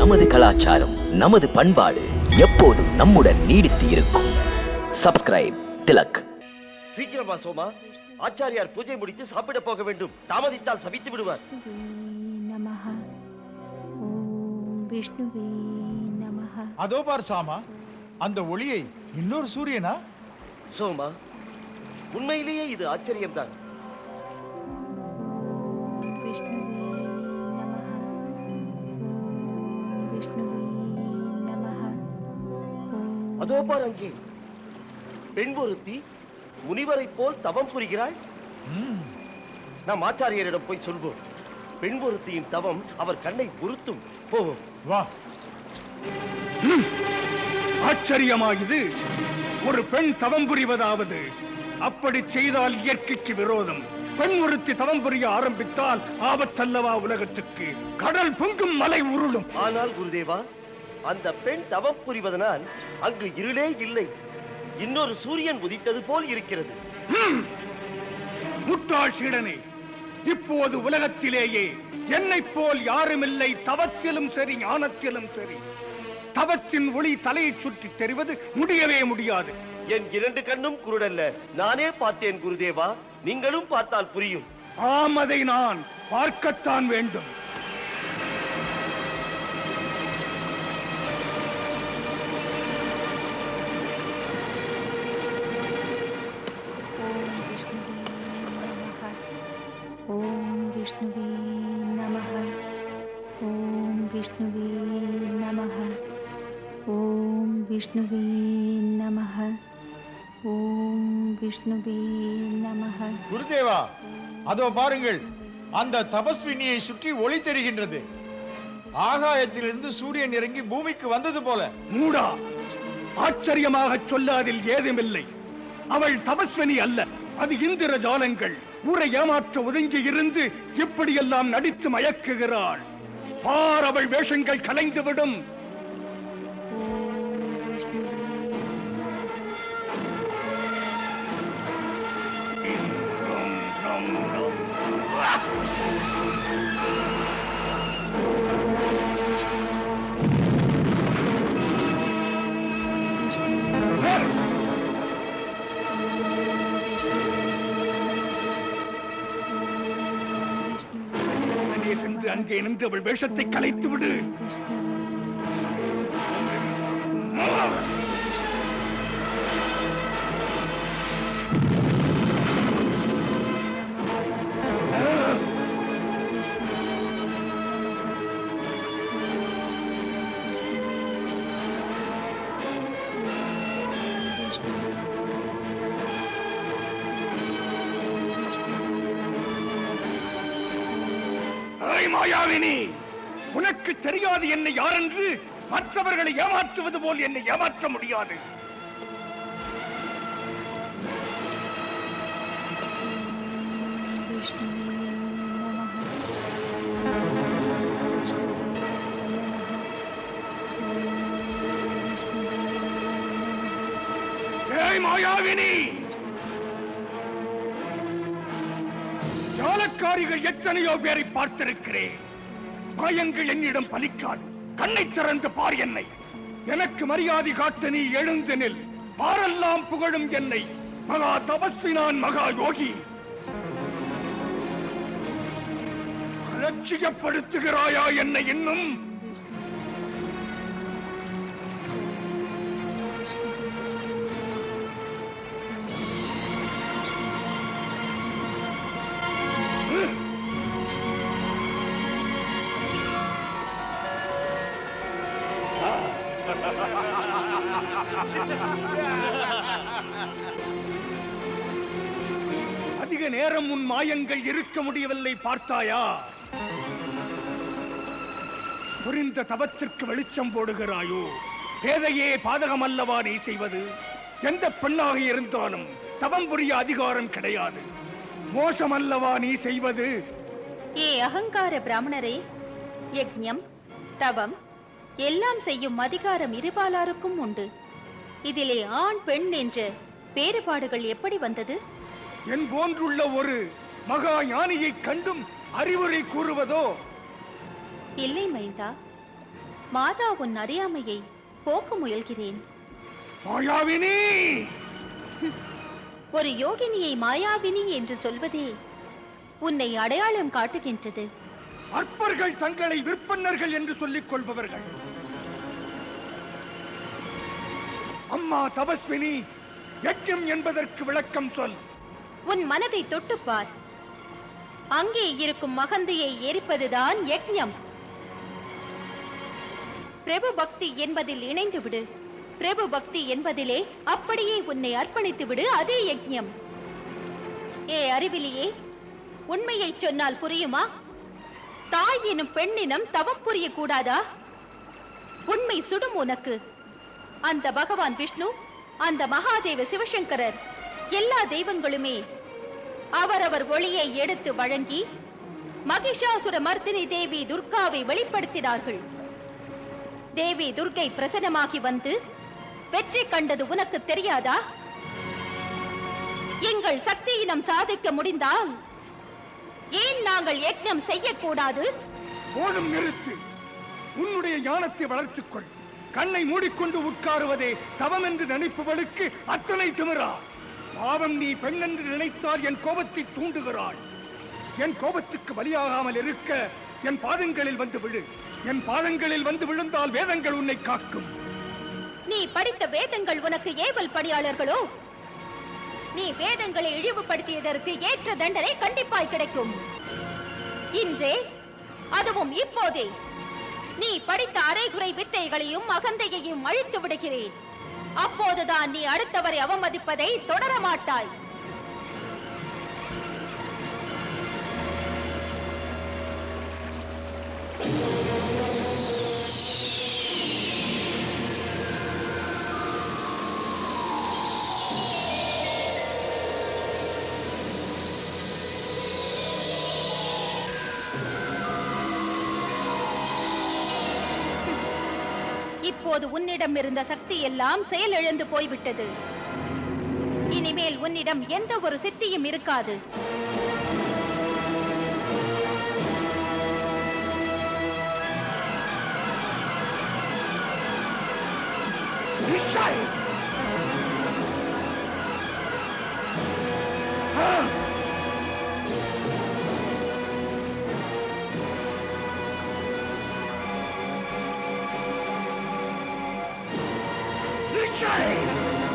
நமது கலாச்சாரம் நமது பண்பாடு எப்போதும் நம்முடன் நீடித்து இருக்கும். சப்ஸ்கிரைப் திலக். சீக்கிரமா சோமா. ஆச்சாரியார் பூஜை முடித்து சாப்பிட போக வேண்டும். தாமதித்தால் சபித்து விடுவார். அதோ பார் சாமா. அந்த ஒளியை இன்னொரு சூரியனா? சோமா உண்மையிலேயே இது ஆச்சரியம்தான். அதோ பார் அங்கே. பெண் ஒருத்தி முனிவரைப் போல் தவம் புரிகிறாள். நாம் ஆச்சாரியரிடம் போய் சொல்வோம். பெண் ஒருத்தியின் தவம் அவர் கண்ணை பொருத்தும். போவோம். வா. ஆச்சரியமாயுது. ஒரு பெண் தவம் புரிவதாவது. அப்படி செய்தால் இயற்கைக்கு விரோதம். பெண் ஒருத்தி தவம் புரிய ஆரம்பித்தால் ஆபத்தல்லவா உலகத்துக்கு. கடல் பொங்கும் மலை உருளும். ஆனால் குருதேவா அந்த பெண் தவம் புரிவதனால் அங்கு இருளே இல்லை. இன்னொரு சூரியன் உதித்தது போல் இருக்கிறது. முட்டாள் சீடனே இப்போது உலகத்திலேயே என்னைப் போல் யாருமில்லை. தவத்திலும் சரி ஞானத்திலும் சரி. தவத்தின் ஒளி தலையைச் சுற்றி தெரிவது முடியவே முடியாது. என் இரண்டு கண்ணும் குருடல்ல. நானே பார்த்தேன் குருதேவா. நீங்களும் பார்த்தால் புரியும். ஆம் அதை நான் பார்க்கத்தான் வேண்டும். ஓம் விஷ்ணுவே நமக. ஓம் விஷ்ணுவே நமக. ஓம் விஷ்ணுவே நமக. ஓம் விஷ்ணுவே நமக குருதேவா அதோ பாருங்கள் அந்த தபஸ்வினியை சுற்றி ஒளி தெரிகின்றது. ஆகாயத்திலிருந்து சூரியன் இறங்கி பூமிக்கு வந்தது போல. மூடா ஆச்சரியமாக சொல்லாதில் ஏதுமில்லை. அவள் தபஸ்வினி அல்ல அது இந்திர ஜாலங்கள். ஊரை ஏமாற்ற ஒதுங்கி இருந்து இப்படியெல்லாம் நடித்து மயக்குகிறாள். பார் அவள் வேஷங்கள் கலைந்துவிடும். அங்கே நின்று அவள் வேஷத்தை கலைத்து விடு Thank you. மாயாவினி உனக்கு தெரியாது என்னை யாரென்று மற்றவர்களை ஏமாற்றுவது போல் என்னை ஏமாற்ற முடியாது. மாயாவினி! ஜாலக்காரிகள் எத்தனையோ பேரை பார்த்திருக்கிறேன். பயங்கள் என்னிடம் பலிக்காது. கண்ணை திறந்து பார் என்னை. எனக்கு மரியாதை காட்ட நீ எழுந்து நில். பாரெல்லாம் புகழும் என்னை. மகா தபஸ்வி நான் மகா யோகி. அலட்சியப்படுத்துகிறாயா என்னை இன்னும்? அதிக நேரம் உன் மாயங்கள் இருக்க முடியவில்லை பார்த்தாயா? புரிந்த தவத்திற்கு வெளிச்சம் போடுகிறாயோ? பேதையே பாதகம் அல்லவா நீ செய்வது? எந்த பெண்ணாக இருந்தாலும் தவம் புரிய அதிகாரம் கிடையாது. மோசம் அல்லவா நீ செய்வது? ஏ அகங்கார பிராமணரே யக்ஞம் தவம் எல்லாம் செய்யும் அதிகாரம் இருபாலாருக்கும் உண்டு. இதிலே ஆண் பெண் என்ற வேறுபாடுகள் எப்படி வந்தது? என் போன்றுள்ள ஒரு மகா ஞானியை கண்டும் அறிவுரை கூறுவதோ? இல்லை மைந்தா. மாதா உன் அறியாமையை போக்க முயல்கிறேன். மாயாவினி! ஒரு யோகினியை மாயாவினி என்று சொல்வதே உன்னை அடையாளம் காட்டுகின்றது. அற்பர்கள் தங்களை விற்பன்னர்கள் என்று சொல்லிக் கொள்பவர்கள். அம்மா தபஸ்வினி யஜ்யம் என்பதற்கு விளக்கம் சொல். உன் மனதை தொட்டுப் பார். அங்கே இருக்கும் மகந்தையை எரிப்பதுதான் யக்ஞம் பிரபு பக்தி என்பதில் இணைந்து விடு. பிரபு பக்தி என்பதிலே அப்படியே உன்னை அர்ப்பணித்து விடு அதே யக்ஞம் ஏ அறிவிலியே உண்மையைச் சொன்னால் புரியுமா? தாய் எனும் பெண்ணினம் தவம் புரியக்கூடாதா? உண்மை சுடும் உனக்கு. அந்த பகவான் விஷ்ணு அந்த மகாதேவ சிவசங்கரர் எல்லா தெய்வங்களுமே அவரவர் ஒளியை எடுத்து வழங்கி மகிஷாசுர மர்தினி தேவி துர்காவை வெளிப்படுத்தினார்கள். தேவி துர்கை பிரசன்னமாகி வந்து வெற்றி கண்டது உனக்கு தெரியாதா? எங்கள் சக்தியினம் சாதிக்க முடிந்தால் ஏன் நாங்கள் யக்ஞம் செய்யக்கூடாது? போதும் நிறுத்து. உன்னுடைய ஞானத்தை வளர்த்துக் கொள் கண்ணை மூடிக்கொண்டு உட்காருவதே தவம் என்று நினைப்பவளுக்கு அத்தனை திமிரா. பாவம் நீ பெண் என்று நினைத்தால் என் கோபத்தை தூண்டுகிறாள். என் கோபத்துக்கு பலியாகாமல் இருக்க என் பாதங்களில் வந்து விழு. என் பாதங்களில் வந்து விழுந்தால் வேதங்கள் உன்னை காக்கும். நீ படித்த வேதங்கள் உனக்கு ஏவல் பணியாளர்களோ? நீ வேதங்களை இழிவுபடுத்தியதற்கு ஏற்ற தண்டனை கண்டிப்பாய் கிடைக்கும். இன்றே அதுவும் இப்போதே நீ படித்த அரைகுறை வித்தைகளையும் அகந்தையையும் அழித்து விடுகிறேன். அப்போதுதான் நீ அடுத்தவரை அவமதிப்பதை தொடர மாட்டாய் இப்போது உன்னிடம் இருந்த சக்தி எல்லாம் செயலிழந்து போய்விட்டது. இனிமேல் உன்னிடம் எந்த ஒரு சித்தியும் இருக்காது. நிச்சய் Shame!